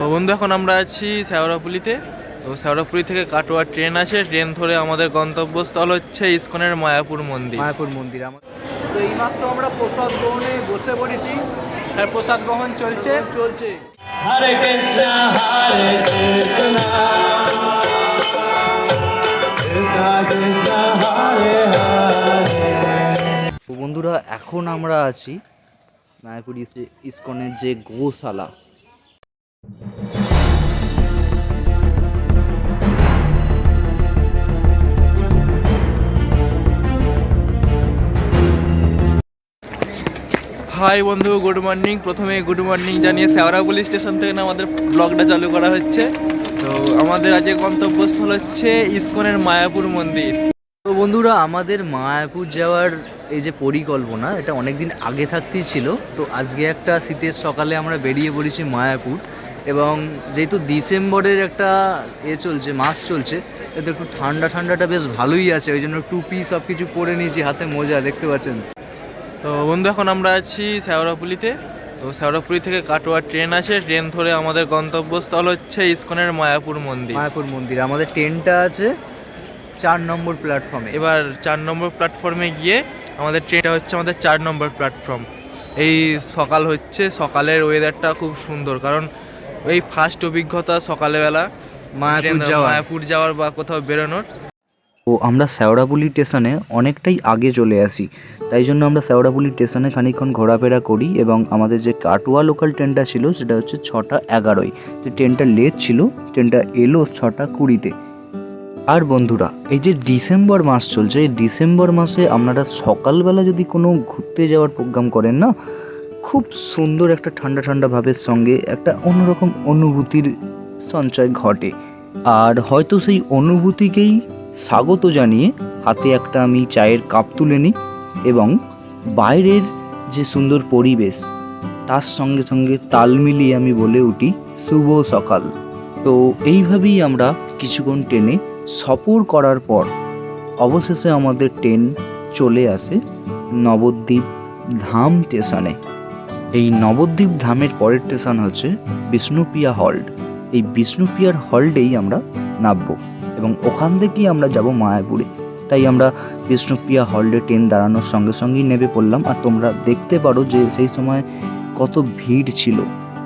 তো বন্ধু এখন আমরা আছি শ্যাওড়াপুলিতে। তো শ্যাওড়াপুলি থেকে কাটোয়া ট্রেন আসে ট্রেন ধরে আমাদের গন্তব্যস্থল হচ্ছে ইস্কনের মায়াপুর মন্দির। মায়াপুর মন্দির আমার তো এইমাত্র আমরা প্রসাদ গ্রহণে বসে পড়েছি। আর প্রসাদ গ্রহণ চলছে। চলছে। Hare Krishna, Hare Krishna, Krishna Krishna, Hare Hare. তো বন্ধুরা এখন আমরা আছি মায়াপুর ইস্কনের যে গোশালা। হাই বন্ধু, গুড মর্নিং। প্রথমে গুড মর্নিং জানিয়ে শ্যাওড়াপুলি স্টেশন থেকে না আমাদের ব্লগটা চালু করা হচ্ছে। তো আমাদের আজকে গন্তব্যস্থল হচ্ছে ইসকনের মায়াপুর মন্দির। তো বন্ধুরা, আমাদের মায়াপুর যাওয়ার এই যে পরিকল্পনা, এটা অনেক দিন আগে থাকতেই ছিল। তো আজকে একটা শীতের সকালে আমরা বেরিয়ে পড়েছি মায়াপুর এবং যেহেতু ডিসেম্বরের একটা এ চলছে, মাস চলছে, এতে একটু ঠান্ডা, ঠান্ডাটা বেশ ভালোই আছে। ওই জন্য টুপি সব কিছু পরে নিয়েছি, হাতে মোজা, দেখতে পাচ্ছেন? তো বন্ধু এখন আমরা আছি শ্যাওড়াপুলিতে। তো শ্যাওড়াপুলি থেকে কাটোয়া ট্রেন আসে। ট্রেন ধরে আমাদের গন্তব্যস্থল হচ্ছে ইস্কনের মায়াপুর মন্দির। মায়াপুর মন্দির। আমাদের ট্রেনটা আছে চার নম্বর প্ল্যাটফর্মে এবার চার নম্বর প্ল্যাটফর্মে গিয়ে আমাদের ট্রেনটা হচ্ছে আমাদের চার নম্বর প্ল্যাটফর্ম এই সকাল হচ্ছে সকালের ওয়েদারটা খুব সুন্দর। কারণ এই ফার্স্ট অভিজ্ঞতা সকালবেলা। মায়াপুর যাওয়া মায়াপুর যাওয়ার বা কোথাও বেরোনোর। ও আমরা শ্যাওড়াপুলি স্টেশনে অনেকটাই আগে চলে আসি। তাই জন্য আমরা শ্যাওড়াপুলি স্টেশনে খানিকক্ষণ ঘোরাফেরা করি এবং আমাদের যে কাটোয়া লোকাল ট্রেনটা ছিল, সেটা হচ্ছে ছটা এগারোয়। যে ট্রেনটা লেট ছিল ট্রেনটা এলো ছটা কুড়িতে। আর বন্ধুরা, এই যে ডিসেম্বর মাস চলছে, এই ডিসেম্বর মাসে আপনারা সকালবেলা যদি কোনো ঘুরতে যাওয়ার প্রোগ্রাম করেন না, খুব সুন্দর একটা ঠান্ডা ঠান্ডা ভাবের সঙ্গে একটা অন্যরকম অনুভূতির সঞ্চয় ঘটে। আর হয়তো সেই অনুভূতিকেই স্বাগত জানিয়ে হাতে একটা আমি চায়ের কাপ তুলে নিই এবং বাইরের যে সুন্দর পরিবেশ, তার সঙ্গে সঙ্গে তাল মিলিয়ে আমি বলে উঠি, শুভ সকাল। তো এইভাবেই আমরা কিছুক্ষণ ট্রেনে সফর করার পর অবশেষে আমাদের ট্রেন চলে আসে নবদ্বীপ ধাম স্টেশনে এই নবদ্বীপ ধামের পরের স্টেশন হচ্ছে বিষ্ণুপ্রিয়া হল্ট এই বিষ্ণুপ্রিয়ার হল্টেই আমরা নামবো। এবং ওখান থেকেই আমরা যাব মায়াপুরে। তাই আমরা বিষ্ণুপ্রিয়া হল্টে ট্রেন দাঁড়ানোর সঙ্গে সঙ্গেই নেমে পড়লাম। আর তোমরা দেখতে পারো যে সেই সময় কত ভিড় ছিল।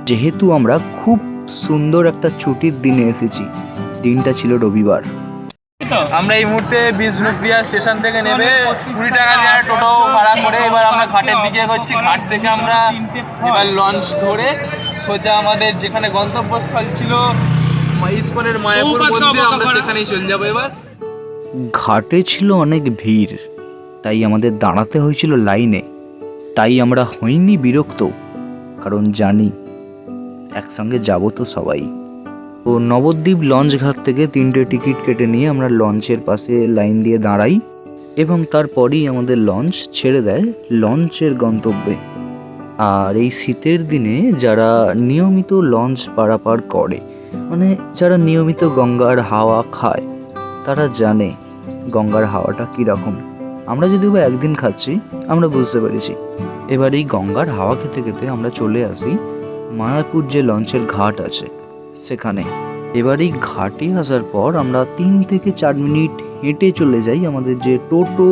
যেহেতু আমরা খুব সুন্দর একটা ছুটির দিনে এসেছি। দিনটা ছিল রবিবার। আমরা এই মুহূর্তে বিষ্ণুপ্রিয়া স্টেশন থেকে নেবে কুড়ি টাকা দিয়ে টোটো ভাড়া করে এবার আমরা ঘাটের দিকে এগোচ্ছি। ঘাট থেকে আমরা এবার লঞ্চ ধরে সোজা আমাদের যেখানে গন্তব্যস্থল ছিল ইসকনের মায়াপুর মন্দির আমরা সেখানেই চলে যাব এবার। ঘাটে ছিল অনেক ভিড় তাই আমাদের দাঁড়াতে হয়েছিল লাইনে। তাই আমরা হইনি বিরক্ত কারণ জানি একসঙ্গে যাব তো সবাই। তো নবদ্বীপ লঞ্চ ঘাট থেকে তিনটে টিকিট কেটে নিয়ে আমরা লঞ্চের পাশে লাইন দিয়ে দাঁড়াই এবং তারপরেই আমাদের লঞ্চ ছেড়ে দেয় লঞ্চের গন্তব্যে। আর এই শীতের দিনে যারা নিয়মিত লঞ্চ পারাপার করে মানে যারা নিয়মিত গঙ্গার হাওয়া খায়, তারা জানে গঙ্গার হাওয়াটা কীরকম। আমরা যদিও বা একদিন খাচ্ছি, আমরা বুঝতে পেরেছি। এবার এই গঙ্গার হাওয়া খেতে খেতে আমরা চলে আসি মায়াপুর যে লঞ্চের ঘাট আছে সেখানে। এবার এই ঘাটে আসার পর আমরা তিন থেকে চার মিনিট হেঁটে চলে যাই আমাদের যে টোটো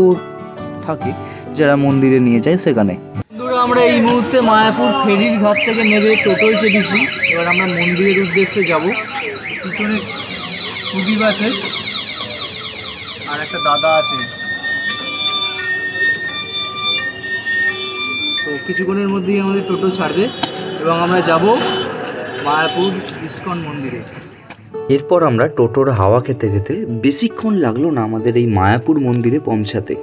থাকে, যারা মন্দিরে নিয়ে যায় সেখানে। আমরা এই মুহূর্তে মায়াপুর ফেরির ঘাট থেকে নেবে টোটোয় চেপেছি। এবার আমরা মন্দিরের উদ্দেশ্যে যাব। পিছনে সুদীপ আছে আর একটা দাদা আছে। তো কিছুক্ষণের মধ্যেই আমাদের টোটো ছাড়বে এবং আমরা যাব মায়াপুর ইস্কন মন্দিরে। এরপর আমরা টোটোর হাওয়া খেতে খেতে বেশিক্ষণ লাগল না আমাদের এই মায়াপুর মন্দিরে পৌঁছাতে।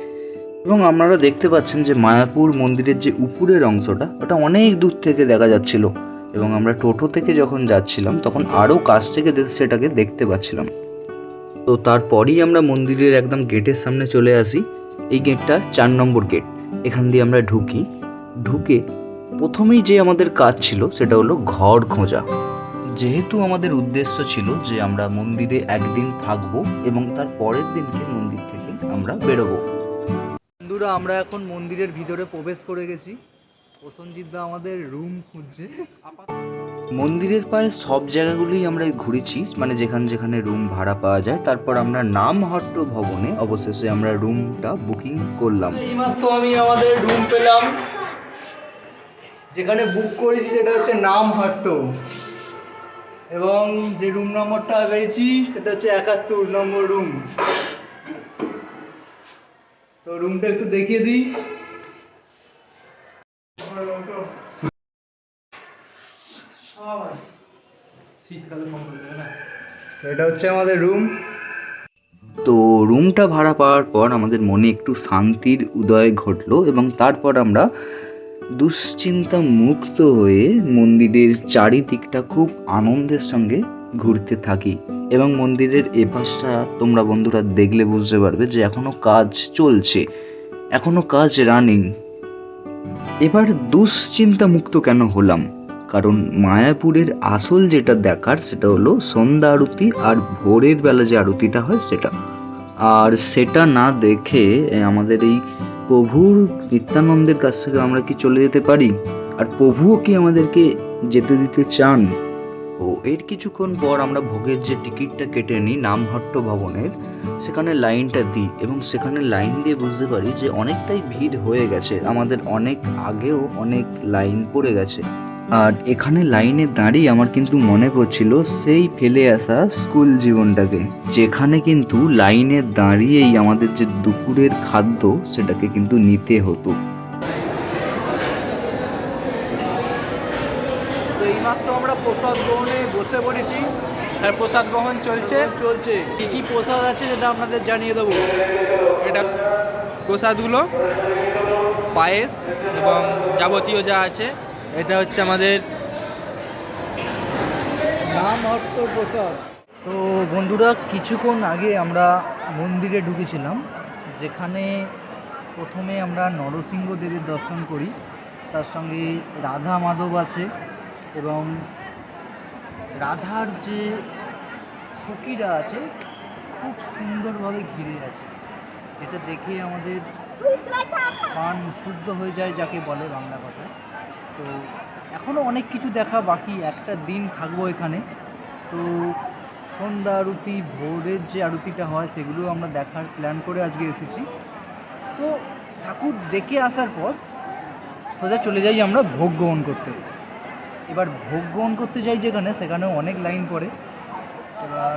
এবং আপনারা দেখতে পাচ্ছেন যে মায়াপুর মন্দিরের যে উপরের অংশটা, ওটা অনেক দূর থেকে দেখা যাচ্ছিল। এবং আমরা টোটো থেকে যখন যাচ্ছিলাম, তখন আরও কাছ থেকে সেটাকে দেখতে পাচ্ছিলাম। তো তারপরেই আমরা মন্দিরের একদম গেটের সামনে চলে আসি। এই গেটটা চার নম্বর গেট। এখান দিয়ে আমরা ঢুকি। ঢুকে প্রথমেই যে আমাদের কাজ ছিল, সেটা হলো ঘর খোঁজা। যেহেতু আমাদের উদ্দেশ্য ছিল যে আমরা মন্দিরে একদিন থাকব এবং তার পরের দিনকে মন্দির থেকে আমরা বেরোবো। বন্ধুরা, আমরা এখন মন্দিরের ভিতরে প্রবেশ করে গেছি। প্রসঞ্জিৎ দা আমাদের রুম খুঁজছে। মন্দিরের পায়ে সব জায়গাগুলোই আমরা ঘুরেছি মানে যেখানে যেখানে রুম ভাড়া পাওয়া যায়। তারপর আমরা নামহট্ট ভবনে অবশেষে আমরা রুমটা বুকিং করলাম। এইমাত্র আমি আমাদের রুম পেলাম। যেখানে বুক করেছি সেটা হচ্ছে নামহাট্ট। এবং যে রুম নম্বরটা পেয়েছি, সেটা হচ্ছে একাত্তর নম্বর রুম তো রুমটা একটু দেখিয়ে দিই। এটা হচ্ছে আমাদের রুম তো রুমটা ভাড়া পাওয়ার পর আমাদের মনে একটু শান্তির উদয় ঘটলো এবং তারপর আমরা দুশ্চিন্তা মুক্ত হয়ে মন্দিরের চারিদিকটা খুব আনন্দের সঙ্গে ঘুরতে থাকি। এবং মন্দিরের এপাশটা তোমরা বন্ধুরা দেখলে বুঝতে পারবে যে এখনও কাজ চলছে। এখনও কাজ রানিং এবার দুশ্চিন্তা মুক্ত কেন হলাম? কারণ মায়াপুরের আসল যেটা দেখার সেটা হলো সন্ধ্যা আরতি আর ভোরের বেলা যে আরতিটা হয় সেটা। আর সেটা না দেখে আমাদের এই প্রভুর নিত্যানন্দের কাছ থেকে আমরা কি চলে যেতে পারি? আর প্রভুও কি আমাদেরকে যেতে দিতে চান? ও এর কিছুক্ষণ পর আমরা ভোগের যে টিকিটটা কেটে নিই নামহট্ট ভবনের, সেখানে লাইনটা দিই এবং সেখানে লাইন দিয়ে বুঝতে পারি যে অনেকটাই ভিড় হয়ে গেছে। আমাদের অনেক আগেও অনেক লাইন পড়ে গেছে। আর এখানে লাইনে দাঁড়িয়ে আমার কিন্তু মনে পড়ছিল সেই ফেলে আসা স্কুল জীবনটাকে, যেখানে কিন্তু লাইনে দাঁড়িয়েই আমাদের যে দুপুরের খাদ্য সেটাকে কিন্তু নিতে হতো তো এইমাত্র আমরা প্রসাদ গ্রহণে বসে পড়েছি। আর প্রসাদ গ্রহণ চলছে। চলছে। কি কি প্রসাদ আছে সেটা আপনাদের জানিয়ে দেবো। এটা প্রসাদগুলো পায়েস এবং যাবতীয় যা আছে এটা হচ্ছে আমাদের নাম অর্থ প্রসাদ। তো বন্ধুরা কিছুক্ষণ আগে আমরা মন্দিরে ঢুকেছিলাম যেখানে প্রথমে আমরা নরসিংহ দেবের দর্শন করি। তার সঙ্গে রাধা মাধব আছে এবং রাধার যে সখীরা আছে, খুব সুন্দরভাবে ঘিরে আছে। যেটা দেখে আমাদের প্রাণ শুদ্ধ হয়ে যায় যাকে বলে বাংলা ভাষায় তো এখনও অনেক কিছু দেখা বাকি, একটা দিন থাকব এখানে। তো সন্ধ্যা আরতি, ভোরের যে আরতিটা হয়, সেগুলো আমরা দেখার প্ল্যান করে আজকে এসেছি। তো ঠাকুর দেখে আসার পর সোজা চলে যাই আমরা ভোগ গ্রহণ করতে। এবার ভোগ গ্রহণ করতে যাই যেখানে সেখানে অনেক লাইন পড়ে। এবার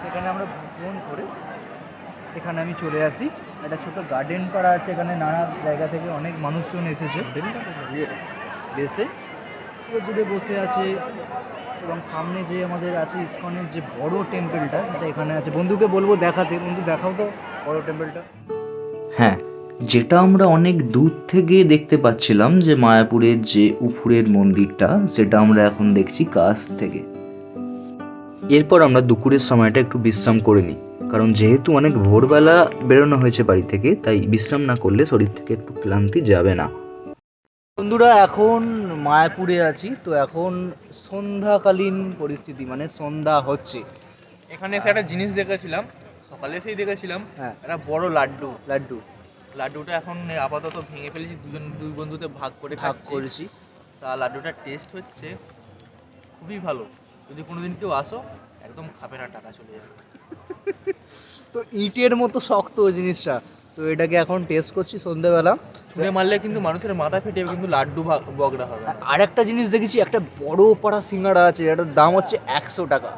সেখানে আমরা ভোগ গ্রহণ করে এখানে আমি চলে আসি। একটা ছোট গার্ডেন করা আছে এখানে, নানা জায়গা থেকে অনেক মানুষজন এসেছে। এসে দূরে বসে আছে এবং সামনে যে আমাদের আছে ইসকনের যে বড় টেম্পলটা সেটা এখানে আছে। বন্ধুকে বলব দেখাতে। বন্ধু দেখাও তো বড় টেম্পলটা হ্যাঁ যেটা আমরা অনেক দূর থেকে দেখতে পাচ্ছিলাম যে মায়াপুরের যে উফুরের মন্দিরটা সেটা আমরা এখন দেখছি কাছ থেকে। এরপর আমরা দুপুরের সময়টা একটু বিশ্রাম করে নিই। কারণ যেহেতু অনেক ভোরবেলা বেরোনো হয়েছে বাড়ি থেকে তাই বিশ্রাম না করলে শরীর থেকে একটু ক্লান্তি যাবে না। বন্ধুরা এখন মায়াপুরে আছি তো এখন সন্ধ্যাকালীন পরিস্থিতি মানে সন্ধ্যা হচ্ছে। এখানে এসে একটা জিনিস দেখেছিলাম সকালে সেই দেখেছিলাম হ্যাঁ। একটা বড় লাড্ডু। লাড্ডু। লাড্ডুটা এখন আপাতত ভেঙে ফেলেছি দুজন দুই বন্ধুতে ভাগ করে ভাগ করেছি। তা লাড্ডুটার টেস্ট হচ্ছে খুবই ভালো। যদি কোনোদিন কেউ আসো একদম খাবে না টাকা চলে যাবে। তো ইটের মতো শক্ত ওই জিনিসটা তো এটাকে এখন টেস্ট করছি সন্ধ্যেবেলা ছুঁড়ে মারলে কিন্তু মানুষের মাথা ফেটে যাবে কিন্তু লাড্ডু বগড়া হবে আর একটা জিনিস দেখেছি একটা বড় পাড়া সিঙ্গাড়া আছে এটার দাম হচ্ছে একশো টাকা।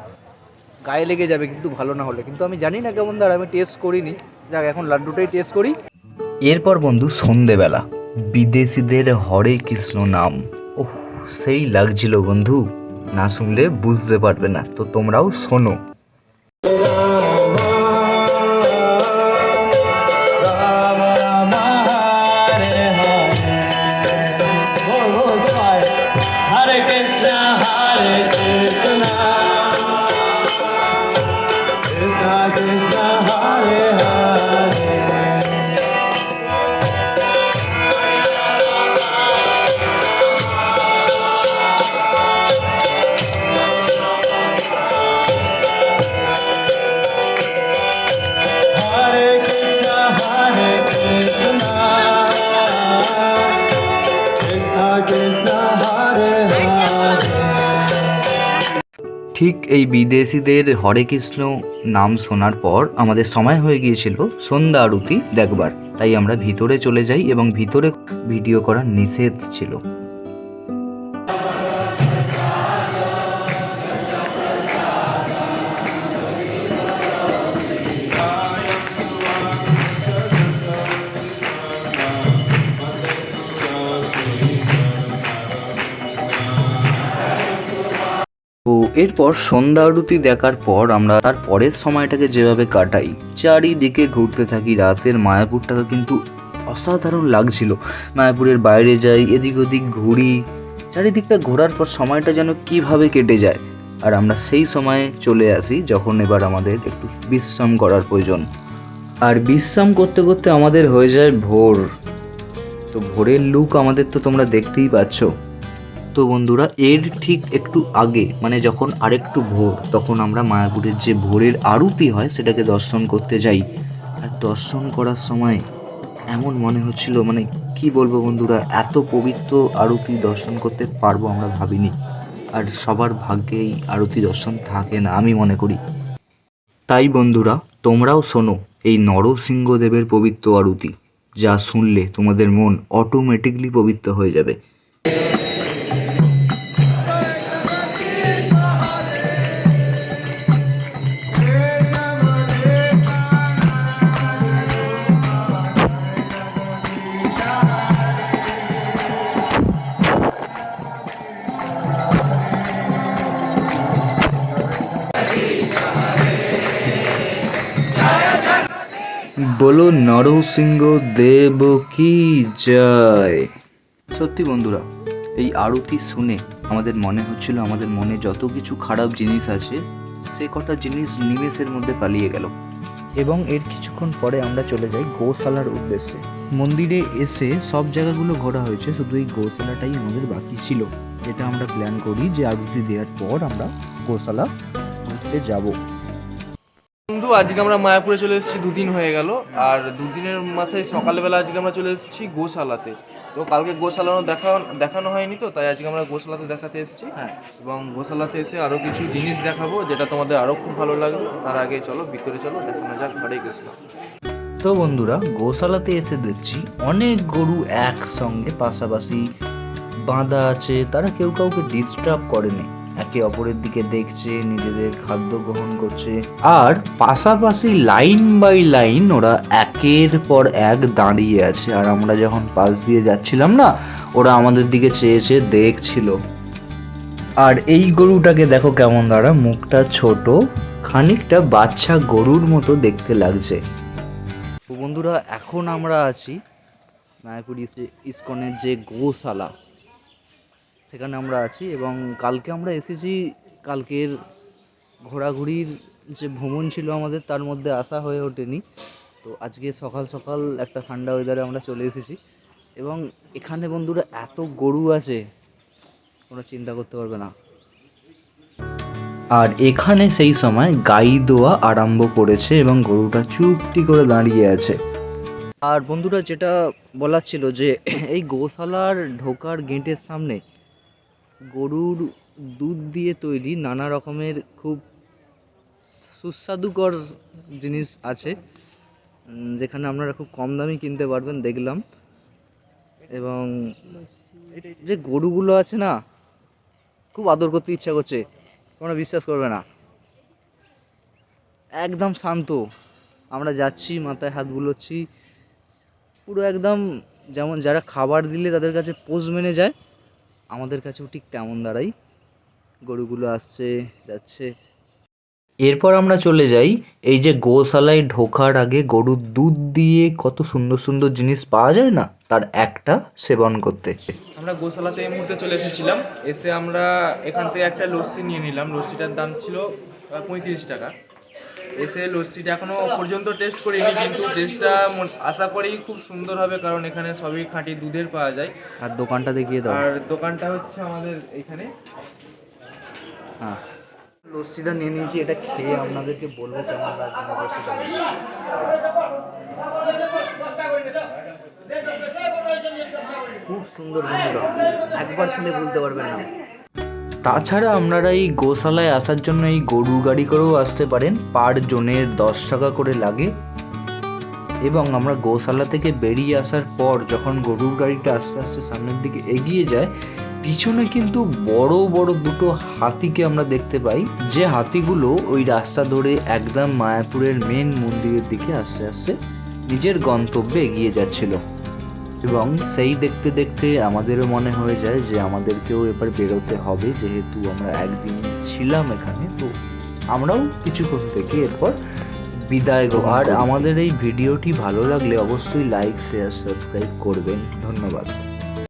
গায়ে লেগে যাবে কিন্তু ভালো না হলে। কিন্তু আমি জানি না কেমন দাঁড় আমি টেস্ট করিনি। যাক এখন লাড্ডুটাই টেস্ট করি। এরপর বন্ধু সন্ধেবেলা। বিদেশিদের হরে কৃষ্ণ নাম। ওহ, সেই লাগছিল বন্ধু। না শুনলে বুঝতে পারবে না। তো তোমরাও শোনো। এই বিদেশিদের হরে কৃষ্ণ নাম শোনার পর আমাদের সময় হয়ে গিয়েছিল সন্ধ্যা আরতি দেখবার। তাই আমরা ভিতরে চলে যাই এবং ভিতরে ভিডিও করার নিষেধ ছিল। এরপর সন্ধ্যা আরতি দেখার পর আমরা তার পরের সময়টাকে যেভাবে কাটাই। চারিদিকে ঘুরতে থাকি, রাতের মায়াপুরটাকে কিন্তু অসাধারণ লাগছিল। মায়াপুরের বাইরে যাই, এদিক ওদিক ঘুরি, চারিদিকটা ঘোরার পর সময়টা যেন কীভাবে কেটে যায়। আর আমরা সেই সময়ে চলে আসি যখন এবার আমাদের একটু বিশ্রাম করার প্রয়োজন। আর বিশ্রাম করতে করতে আমাদের হয়ে যায় ভোর। তো ভোরের লুক আমাদের তো তোমরা দেখতেই পাচ্ছ। তো বন্ধুরা এর ঠিক একটু আগে মানে যখন আরেকটু ভোর, তখন আমরা মায়াপুরের যে ভোরের আরতি হয়, সেটাকে দর্শন করতে যাই। আর দর্শন করার সময় এমন মনে হচ্ছিল মানে কি বলব বন্ধুরা, এত পবিত্র আরতি দর্শন করতে পারব আমরা ভাবিনি। আর সবার ভাগ্যে এই আরতি দর্শন থাকে না, আমি মনে করি। তাই বন্ধুরা, তোমরাও শোনো এই নরসিংহদেবের পবিত্র আরতি, যা শুনলে তোমাদের মন অটোমেটিকলি পবিত্র হয়ে যাবে। বলো নরসিংহ দেব কি জয়। সত্যি বন্ধুরা এই আরতি শুনে আমাদের মনে হচ্ছিল, আমাদের মনে যত কিছু খারাপ জিনিস আছে, সে কটা জিনিস নিমেষের মধ্যে পালিয়ে গেল। এবং এর কিছুক্ষণ পরে আমরা চলে যাই গোশালার উদ্দেশ্যে। মন্দিরে এসে সব জায়গাগুলো ঘোরা হয়েছে, শুধু এই গোশালাটাই আমাদের বাকি ছিল। এটা আমরা প্ল্যান করি যে আরতি দেওয়ার পর আমরা গোশালা ঘুরতে যাব। বন্ধু, আজকে আমরা মায়াপুরে চলে এসেছি, দুদিন হয়ে গেল। আর দুদিনের মাথায় সকালবেলা আজকে আমরা চলে এসেছি গোশালাতে। তো কালকে গোশালানো দেখা দেখানো হয়নি তো তাই আজকে আমরা গোশালাতে দেখাতে এসেছি। হ্যাঁ। এবং গোশালাতে এসে আরও কিছু জিনিস দেখাবো যেটা তোমাদের আরও খুব ভালো লাগবে তার আগে চলো ভিতরে চলো দেখানো যাক। ঘরে কৃষ্ণ। তো বন্ধুরা গোশালাতে এসে দেখছি অনেক গরু একসঙ্গে পাশাপাশি বাঁধা আছে তারা কেউ কাউকে ডিস্টার্ব করেনি। একে অপরের দিকে দেখছে নিজেদের খাদ্য গ্রহণ করছে। আর পাশাপাশি লাইন বাই লাইন ওরা একের পর এক দাঁড়িয়ে আছে। আর আমরা যখন পাশ দিয়ে যাচ্ছিলাম না ওরা আমাদের দিকে চেয়ে চেয়ে দেখছিল। আর এই গরুটাকে দেখো কেমন দাঁড়া মুখটা ছোট খানিকটা বাচ্চা গরুর মতো দেখতে লাগছে। তো বন্ধুরা এখন আমরা আছি মায়াপুর ইস- ইস্কনের যে গোশালা। সেখানে আমরা আছি এবং কালকে আমরা এসেছি, কালকের ঘোরাঘুরির যে ভ্রমণ ছিল আমাদের তার মধ্যে আসা হয়ে ওঠেনি। তো আজকে সকাল সকাল একটা ঠান্ডা ওয়েদারে আমরা চলে এসেছি এবং এখানে বন্ধুরা এত গরু আছে, কোনো চিন্তা করতে পারবে না। আর এখানে সেই সময় গাই দোয়া আরম্ভ করেছে এবং গরুটা চুপটি করে দাঁড়িয়ে আছে। আর বন্ধুরা যেটা বলার ছিল যে এই গোশালার ঢোকার গেটের সামনে গরুর দুধ দিয়ে তৈরি নানা রকমের খুব সুস্বাদুকর জিনিস আছে যেখানে আপনারা খুব কম দামে কিনতে পারবেন, দেখলাম। এবং যে গরুগুলো আছে না, খুব আদর করতে ইচ্ছা করছে তোমরা বিশ্বাস করবে না। একদম শান্ত। আমরা যাচ্ছি, মাথায় হাত বুলোচ্ছি, পুরো একদম যেমন যারা খাবার দিলে তাদের কাছে পোজ মেনে যায় আমাদের কাছেও ঠিক তেমন দাঁড়াই গরুগুলো আসছে যাচ্ছে। এরপর আমরা চলে যাই এই যে গোশালায় ঢোকার আগে গরুর দুধ দিয়ে কত সুন্দর সুন্দর জিনিস পাওয়া যায় না? তার একটা সেবন করতে। আমরা গোশালাতে এই মুহূর্তে চলে এসেছিলাম এসে আমরা এখান থেকে একটা লস্যি নিয়ে নিলাম। লস্যিটার দাম ছিল পঁয়ত্রিশ টাকা। এসে লস্যিটা এখনও পর্যন্ত টেস্ট করিনি কিন্তু টেস্টটা আশা করি খুব সুন্দর হবে কারণ এখানে সবই খাঁটি দুধের পাওয়া যায়। আর দোকানটা দেখিয়ে দাও। আর দোকানটা হচ্ছে আমাদের এখানে। হ্যাঁ। লস্যিটা নিয়ে নিয়েছি এটা খেয়ে আপনাদেরকে বলব কেমন লাগছে লস্যিটা। খুব সুন্দর বন্ধুরা একবার খেলে বলতে পারবেন না। তাছাড়া আপনারা এই গোশালায় আসার জন্য এই গরুর গাড়ি করেও আসতে পারেন। পার জনের দশ টাকা করে লাগে। এবং আমরা গোশালা থেকে বেরিয়ে আসার পর যখন গরুর গাড়িটা আস্তে আস্তে সামনের দিকে এগিয়ে যায়, পিছনে কিন্তু বড় বড় দুটো হাতিকে আমরা দেখতে পাই। যে হাতিগুলো ওই রাস্তা ধরে একদম মায়াপুরের মেন মন্দিরের দিকে আস্তে আস্তে নিজের গন্তব্যে এগিয়ে যাচ্ছিল। এবং সেই দেখতে দেখতে আমাদেরও মনে হয়ে যায় যে আমাদেরকেও এবার বেরোতে হবে যেহেতু আমরা একদিন ছিলাম এখানে। তো আমরাও কিছুক্ষণ থেকে এরপর বিদায় গো আর আমাদের এই ভিডিওটি ভালো লাগলে অবশ্যই লাইক শেয়ার সাবস্ক্রাইব করবেন। ধন্যবাদ।